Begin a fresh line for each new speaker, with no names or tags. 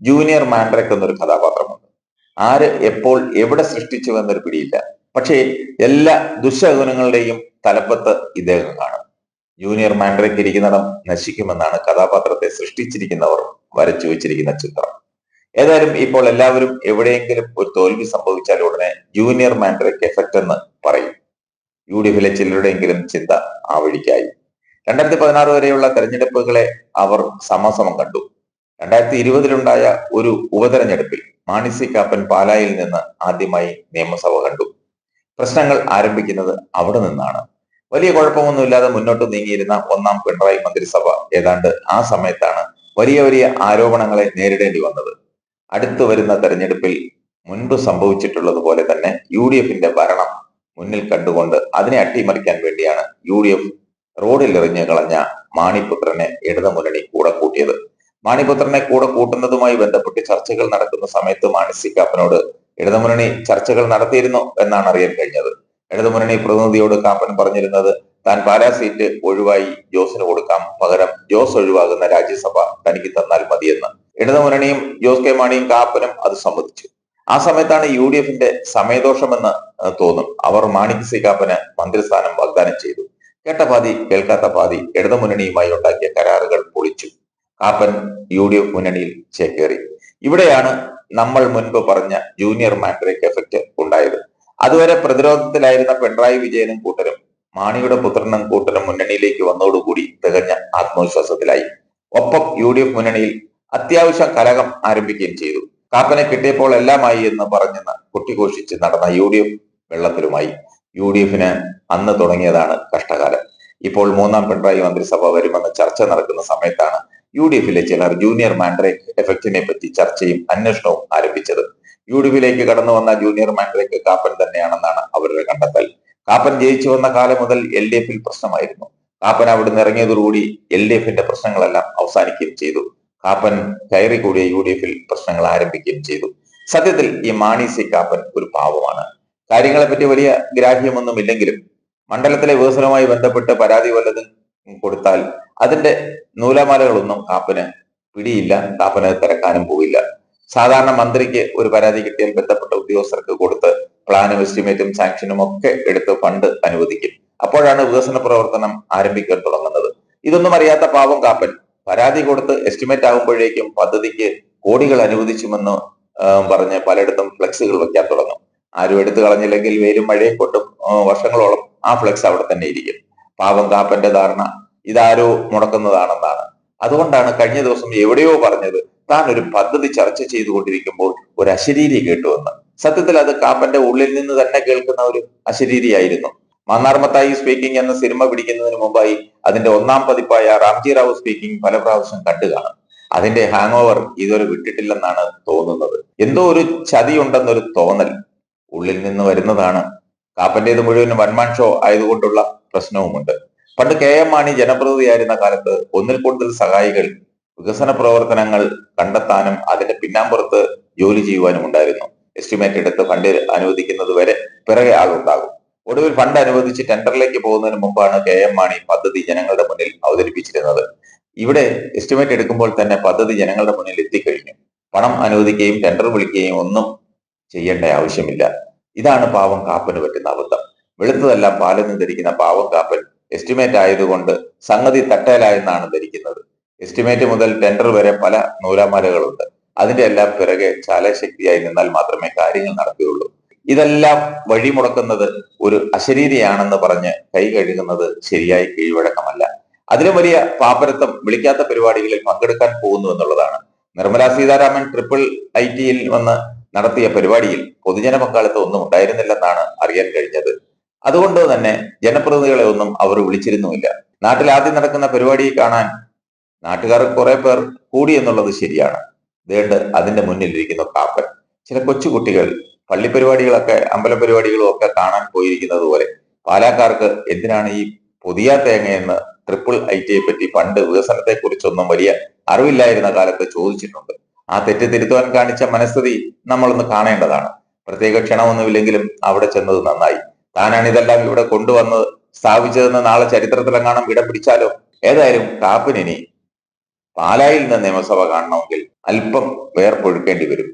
Junior മാൻഡ്രക് എന്നൊരു കഥാപാത്രമുണ്ട്. ആര് എപ്പോൾ എവിടെ സൃഷ്ടിച്ചു എന്നൊരു പിടിയില്ല. പക്ഷേ എല്ലാ ദുശകുനങ്ങളുടെയും തലപ്പത്ത് ഇദ്ദേഹം കാണും. ജൂനിയർ മാൻഡ്രയ്ക്ക് ഇരിക്കുന്നിടം നശിക്കുമെന്നാണ് കഥാപാത്രത്തെ സൃഷ്ടിച്ചിരിക്കുന്നവർ വരച്ചു വെച്ചിരിക്കുന്ന ചിത്രം. ഏതായാലും ഇപ്പോൾ എല്ലാവരും എവിടെയെങ്കിലും ഒരു തോൽവി സംഭവിച്ചാൽ ഉടനെ ജൂനിയർ മാൻഡ്രയ്ക്ക് എഫക്റ്റ് എന്ന് പറയും. യു ഡി എഫിലെ ചിലരുടെയെങ്കിലും ചിന്ത ആ വഴിക്കായി. രണ്ടായിരത്തി പതിനാറ് വരെയുള്ള തെരഞ്ഞെടുപ്പുകളെ അവർ സമസമം കണ്ടു. രണ്ടായിരത്തി ഇരുപതിലുണ്ടായ ഒരു ഉപതെരഞ്ഞെടുപ്പിൽ മാണി സി കാപ്പൻ പാലായിൽ നിന്ന് ആദ്യമായി നിയമസഭ കണ്ടു. പ്രശ്നങ്ങൾ ആരംഭിക്കുന്നത് അവിടെ നിന്നാണ്. വലിയ കുഴപ്പമൊന്നുമില്ലാതെ മുന്നോട്ട് നീങ്ങിയിരുന്ന ഒന്നാം പിണറായി മന്ത്രിസഭ ഏതാണ്ട് ആ സമയത്താണ് വലിയ വലിയ ആരോപണങ്ങളെ നേരിടേണ്ടി വന്നത്. അടുത്തു വരുന്ന തെരഞ്ഞെടുപ്പിൽ മുൻപ് സംഭവിച്ചിട്ടുള്ളത് തന്നെ യു ഡി എഫിന്റെ ഭരണം മുന്നിൽ കണ്ടുകൊണ്ട് അതിനെ അട്ടിമറിക്കാൻ വേണ്ടിയാണ് യു ഡി എഫ് റോഡിൽ എറിഞ്ഞു കളഞ്ഞ മാണിപുത്രനെ ഇടതുമുന്നണി കൂടെ കൂട്ടിയത്. മാണിപുത്രനെ കൂടെ കൂട്ടുന്നതുമായി ബന്ധപ്പെട്ട് ചർച്ചകൾ നടക്കുന്ന സമയത്ത് മാണി കാപ്പനോട് ഇടതുമുന്നണി ചർച്ചകൾ നടത്തിയിരുന്നു? എന്നാണ് അറിയാൻ കഴിഞ്ഞത്. ഇടതുമുന്നണി പ്രതിനിധിയോട് കാപ്പൻ പറഞ്ഞിരുന്നത് താൻ പാലാ സീറ്റ് ഒഴിവായി ജോസിന് കൊടുക്കാം. പകരം ജോസ് ഒഴിവാകുന്ന രാജ്യസഭ തനിക്ക് തന്നാൽ മതിയെന്ന്. ഇടതുമുന്നണിയും ജോസ് കെ മാണിയും കാപ്പനും അത് സമ്മതിച്ചു. ആ സമയത്താണ് യു ഡി എഫിന്റെ സമയദോഷമെന്ന് തോന്നും. അവർ മാണിക് സി കാപ്പന് മന്ത്രിസ്ഥാനം വാഗ്ദാനം ചെയ്തു. കേട്ട പാതി കേൾക്കാത്ത പാതി ഇടതുമുന്നണിയുമായി ഉണ്ടാക്കിയ കരാറുകൾ പൊളിച്ചു. കാപ്പൻ യു ഡി എഫ് മുന്നണിയിൽ ചേക്കേറി. ഇവിടെയാണ് നമ്മൾ മുൻപ് പറഞ്ഞ ജൂനിയർ മാൻഡ്രേക്ക് എഫക്റ്റ് ഉണ്ടായത്. അതുവരെ പ്രതിരോധത്തിലായിരുന്ന പിണറായി വിജയനും കൂട്ടരും മാണിയുടെ പുത്രനും കൂട്ടരും മുന്നണിയിലേക്ക് വന്നതോടുകൂടി തികഞ്ഞ ആത്മവിശ്വാസത്തിലായി. ഒപ്പം യു ഡി എഫ് മുന്നണിയിൽ അത്യാവശ്യം കലകം ആരംഭിക്കുകയും ചെയ്തു. കാപ്പനെ കിട്ടിയപ്പോൾ എല്ലാമായി എന്ന് പറഞ്ഞെന്ന് കുട്ടിഘോഷിച്ച് നടന്ന യു ഡി എഫ് വെള്ളത്തിലുമായി. യു ഡി എഫിന് അന്ന് തുടങ്ങിയതാണ് കഷ്ടകാലം. ഇപ്പോൾ മൂന്നാം പിണറായി മന്ത്രിസഭ വരുമെന്ന് ചർച്ച നടക്കുന്ന സമയത്താണ് യു ഡി എഫിലെ ചിലർ ജൂനിയർ മാൻഡ്രേക്ക് എഫക്റ്റിനെ പറ്റി ചർച്ചയും അന്വേഷണവും ആരംഭിച്ചത്. യു ഡി എഫിലേക്ക് കടന്നു വന്ന ജൂനിയർ മാൻഡ്രേക്ക് കാപ്പൻ തന്നെയാണെന്നാണ് അവരുടെ കണ്ടെത്തൽ. കാപ്പൻ ജയിച്ചു വന്ന കാലം മുതൽ എൽ ഡി എഫിൽ പ്രശ്നമായിരുന്നു. കാപ്പൻ അവിടുന്ന് ഇറങ്ങിയതോടുകൂടി എൽ ഡി എഫിന്റെ പ്രശ്നങ്ങളെല്ലാം അവസാനിക്കുകയും ചെയ്തു. കാപ്പൻ കയറി കൂടിയ യു ഡി എഫിൽ പ്രശ്നങ്ങൾ ആരംഭിക്കുകയും ചെയ്തു. സത്യത്തിൽ ഈ മാണി സി കാപ്പൻ ഒരു പാവമാണ്. കാര്യങ്ങളെപ്പറ്റി വലിയ ഗ്രാഹ്യമൊന്നും ഇല്ലെങ്കിലും മണ്ഡലത്തിലെ വികസനവുമായി ബന്ധപ്പെട്ട് പരാതി വല്ലതും കൊടുത്താൽ അതിന്റെ നൂലമാലകളൊന്നും കാപ്പന് പിടിയില്ല കാപ്പന് തിരക്കാനും പോവില്ല. സാധാരണ മന്ത്രിക്ക് ഒരു പരാതി കിട്ടിയാൽ ബന്ധപ്പെട്ട ഉദ്യോഗസ്ഥർക്ക് കൊടുത്ത് പ്ലാനും എസ്റ്റിമേറ്റും സാങ്ഷനും ഒക്കെ എടുത്ത് ഫണ്ട് അനുവദിക്കും. അപ്പോഴാണ് വികസന പ്രവർത്തനം ആരംഭിക്കാൻ തുടങ്ങുന്നത്. ഇതൊന്നും അറിയാത്ത പാവം കാപ്പൻ പരാതി കൊടുത്ത് എസ്റ്റിമേറ്റ് ആകുമ്പോഴേക്കും പദ്ധതിക്ക് കോടികൾ അനുവദിച്ചുമെന്ന് പറഞ്ഞ് പലയിടത്തും ഫ്ലെക്സുകൾ വെക്കാൻ തുടങ്ങും. ആരും എടുത്തു കളഞ്ഞില്ലെങ്കിൽ വെയിലും മഴയും കൊണ്ടും വർഷങ്ങളോളം ആ ഫ്ലെക്സ് അവിടെ തന്നെ ഇരിക്കും. പാവം കാപ്പന്റെ ധാരണ ഇതാരോ മുടക്കുന്നതാണെന്നാണ്. അതുകൊണ്ടാണ് കഴിഞ്ഞ ദിവസം എവിടെയോ പറഞ്ഞത് താൻ ഒരു പദ്ധതി ചർച്ച ചെയ്തുകൊണ്ടിരിക്കുമ്പോൾ ഒരു അശരീരി കേട്ടുവെന്ന്. സത്യത്തിൽ അത് കാപ്പന്റെ ഉള്ളിൽ നിന്ന് തന്നെ കേൾക്കുന്ന ഒരു അശരീരിയായിരുന്നു. മന്നാർമത്തായി സ്പീക്കിംഗ് എന്ന സിനിമ പിടിക്കുന്നതിന് മുമ്പായി അതിന്റെ ഒന്നാം പതിപ്പായ റാംജി റാവു സ്പീക്കിംഗ് പല പ്രാവശ്യം കണ്ടു കാണും. അതിന്റെ ഹാങ് ഓവർ ഇതുവരെ വിട്ടിട്ടില്ലെന്നാണ് തോന്നുന്നത്. എന്തോ ഒരു ചതിയുണ്ടെന്നൊരു തോന്നൽ ഉള്ളിൽ നിന്ന് വരുന്നതാണ് കാപ്പന്റേത് മുഴുവൻ വൺമാൻ ഷോ ആയതുകൊണ്ടുള്ള പ്രശ്നവുമുണ്ട്. പണ്ട് കെ എം മാണി ജനപ്രതിനിധിയായിരുന്ന കാലത്ത് ഒന്നിൽ കൂടുതൽ സഹായികൾ വികസന പ്രവർത്തനങ്ങൾ കണ്ടെത്താനും അതിന്റെ പിന്നാമ്പുറത്ത് ജോലി ചെയ്യുവാനും ഉണ്ടായിരുന്നു. എസ്റ്റിമേറ്റ് എടുത്ത് ഫണ്ട് അനുവദിക്കുന്നത് വരെ പിറകെ ആളുണ്ടാകും ഒടുവിൽ ഫണ്ട് അനുവദിച്ച് ടെൻഡറിലേക്ക് പോകുന്നതിന് മുമ്പാണ് കെ എം മാണി പദ്ധതി ജനങ്ങളുടെ മുന്നിൽ അവതരിപ്പിച്ചിരുന്നത്. ഇവിടെ എസ്റ്റിമേറ്റ് എടുക്കുമ്പോൾ തന്നെ പദ്ധതി ജനങ്ങളുടെ മുന്നിൽ എത്തിക്കഴിഞ്ഞു. പണം അനുവദിക്കുകയും ടെൻഡർ വിളിക്കുകയും ഒന്നും ചെയ്യേണ്ട ആവശ്യമില്ല. ഇതാണ് പാവം കാപ്പന് പറ്റുന്ന അബദ്ധം. വെളുത്തതെല്ലാം പാലെന്ന് ധരിക്കുന്ന പാവം കാപ്പൻ എസ്റ്റിമേറ്റ് ആയതുകൊണ്ട് സംഗതി തട്ടേലായെന്നാണ് ധരിക്കുന്നത്. എസ്റ്റിമേറ്റ് മുതൽ ടെൻഡർ വരെ പല നൂലാമാലകളുണ്ട്. അതിന്റെ എല്ലാം പിറകെ ചാലശക്തിയായി നിന്നാൽ മാത്രമേ കാര്യങ്ങൾ നടക്കുകയുള്ളൂ. ഇതെല്ലാം വഴിമുടക്കുന്നത് ഒരു അശരീരിയാണെന്ന് പറഞ്ഞ് കൈ കഴുകുന്നത് ശരിയായി കീഴ്വഴക്കമല്ല. അതിലും വലിയ പാപ്പരത്വം വിളിക്കാത്ത പരിപാടികളിൽ പങ്കെടുക്കാൻ പോകുന്നു എന്നുള്ളതാണ്. നിർമ്മലാ സീതാരാമൻ ട്രിപ്പിൾ ഐ ടിയിൽ വന്ന് നടത്തിയ പരിപാടിയിൽ പൊതുജന പങ്കാളിത്തം ഒന്നും ഉണ്ടായിരുന്നില്ലെന്നാണ് അറിയാൻ കഴിഞ്ഞത്. അതുകൊണ്ട് തന്നെ ജനപ്രതിനിധികളെ ഒന്നും അവർ വിളിച്ചിരുന്നുമില്ല. നാട്ടിൽ ആദ്യം നടക്കുന്ന പരിപാടി കാണാൻ നാട്ടുകാർ കുറെ പേർ കൂടി എന്നുള്ളത് ശരിയാണ്. വേണ്ട അതിന്റെ മുന്നിൽ ഇരിക്കുന്ന കാപ്പൻ. ചില കൊച്ചുകുട്ടികൾ പള്ളി പരിപാടികളൊക്കെ അമ്പല പരിപാടികളും ഒക്കെ കാണാൻ പോയിരിക്കുന്നത് പോലെ പാലാക്കാർക്ക് എന്തിനാണ് ഈ പുതിയ തേങ്ങയെന്ന് ട്രിപ്പിൾ ഐ ടിയെ പറ്റി പണ്ട് വികസനത്തെ കുറിച്ചൊന്നും വലിയ അറിവില്ലായിരുന്ന കാലത്ത് ചോദിച്ചിട്ടുണ്ട്. ആ തെറ്റ് തിരുത്തുവാൻ കാണിച്ച മനസ്ഥിതി നമ്മളൊന്ന് കാണേണ്ടതാണ്. പ്രത്യേക ക്ഷണമൊന്നുമില്ലെങ്കിലും അവിടെ ചെന്നത് നന്നായി. താനാണ് ഇതെല്ലാം ഇവിടെ കൊണ്ടുവന്നത് സ്ഥാപിച്ചതെന്ന് നാളെ ചരിത്രത്തിലെങ്ങാനും ഇടം പിടിച്ചാലോ? ഏതായാലും കാപ്പിനി പാലായിൽ നിന്ന് നിയമസഭ കാണണമെങ്കിൽ അല്പം വേർപ്പൊഴുക്കേണ്ടി വരും.